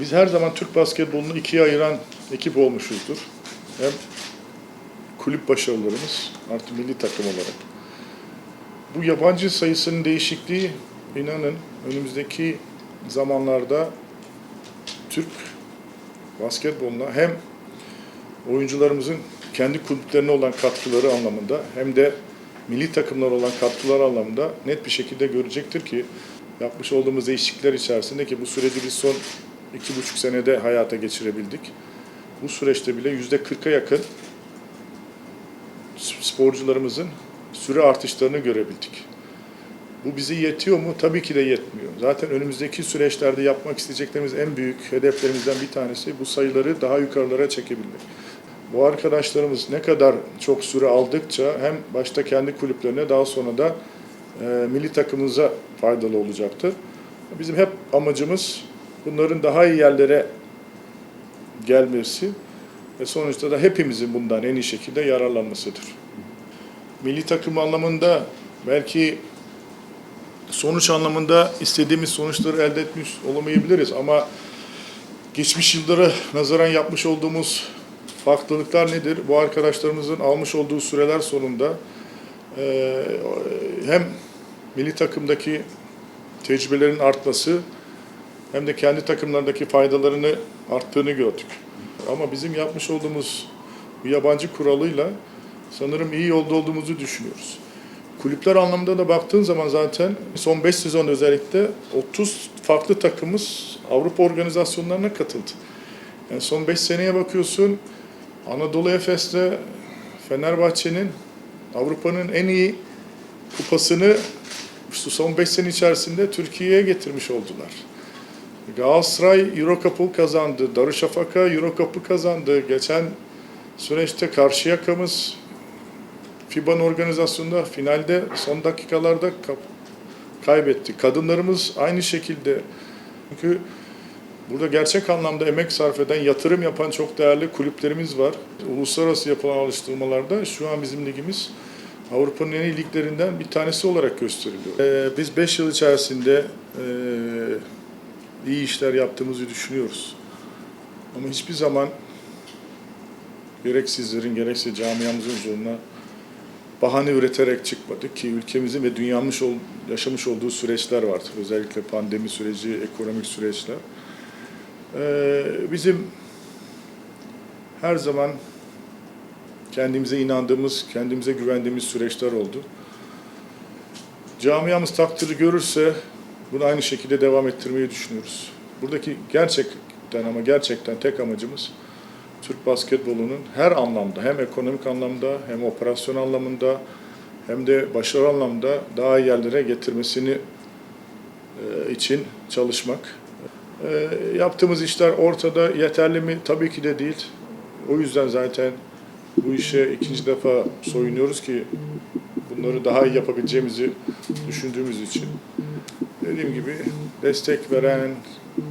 Biz her zaman Türk basketbolunu ikiye ayıran ekip olmuşuzdur. Hem kulüp başarılarımız artı milli takım olarak. Bu yabancı sayısının değişikliği inanın önümüzdeki zamanlarda Türk basketboluna hem oyuncularımızın kendi kulüplerine olan katkıları anlamında hem de milli takımlara olan katkıları anlamında net bir şekilde görecektir ki yapmış olduğumuz değişiklikler içerisinde ki bu süreci biz son iki buçuk senede hayata geçirebildik. Bu süreçte bile yüzde 40'a yakın sporcularımızın süre artışlarını görebildik. Bu bize yetiyor mu? Tabii ki de yetmiyor. Zaten önümüzdeki süreçlerde yapmak isteyeceklerimiz en büyük hedeflerimizden bir tanesi bu sayıları daha yukarılara çekebilmek. Bu arkadaşlarımız ne kadar çok süre aldıkça hem başta kendi kulüplerine daha sonra da e, milli takımımıza faydalı olacaktır. Bizim hep amacımız bunların daha iyi yerlere gelmesi ve sonuçta da hepimizin bundan en iyi şekilde yararlanmasıdır. Milli takım anlamında belki sonuç anlamında istediğimiz sonuçları elde etmiş olamayabiliriz ama geçmiş yıllara nazaran yapmış olduğumuz farklılıklar nedir? Bu arkadaşlarımızın almış olduğu süreler sonunda e, hem milli takımdaki tecrübelerin artması hem de kendi takımlarındaki faydalarını arttığını gördük. Ama bizim yapmış olduğumuz bu yabancı kuralıyla sanırım iyi yolda olduğumuzu düşünüyoruz. Kulüpler anlamında da baktığın zaman zaten son 5 sezon özellikle 30 farklı takımımız Avrupa organizasyonlarına katıldı. Yani son 5 seneye bakıyorsun Anadolu Efes'te Fenerbahçe'nin Avrupa'nın en iyi kupasını son 5 sene içerisinde Türkiye'ye getirmiş oldular. Galatasaray Euro Cup'ı kazandı. Darüşşafaka Euro Cup'ı kazandı. Geçen süreçte Karşıyaka'mız FIBA'nın organizasyonunda finalde son dakikalarda kaybetti. Kadınlarımız aynı şekilde. Çünkü burada gerçek anlamda emek sarf eden, yatırım yapan çok değerli kulüplerimiz var. Uluslararası yapılan alıştırmalarda şu an bizim ligimiz Avrupa'nın en iyi liglerinden bir tanesi olarak gösteriliyor. Ee, biz 5 yıl içerisinde e, iyi işler yaptığımızı düşünüyoruz. Ama hiçbir zaman gerek sizlerin gerekse camiamızın zoruna bahane üreterek çıkmadık ki ülkemizin ve dünyamız ol- yaşamış olduğu süreçler var. Özellikle pandemi süreci, ekonomik süreçler. Ee, bizim her zaman kendimize inandığımız, kendimize güvendiğimiz süreçler oldu. Camiamız takdiri görürse bunu aynı şekilde devam ettirmeyi düşünüyoruz. Buradaki gerçekten ama gerçekten tek amacımız Türk basketbolunun her anlamda hem ekonomik anlamda hem operasyon anlamında hem de başarı anlamda daha iyi yerlere getirmesini e, için çalışmak. E, Yaptığımız işler ortada yeterli mi? Tabii ki de değil. O yüzden zaten bu işe ikinci defa soyunuyoruz ki bunları daha iyi yapabileceğimizi düşündüğümüz için. Dediğim gibi destek veren,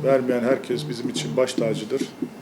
vermeyen herkes bizim için baş tacıdır.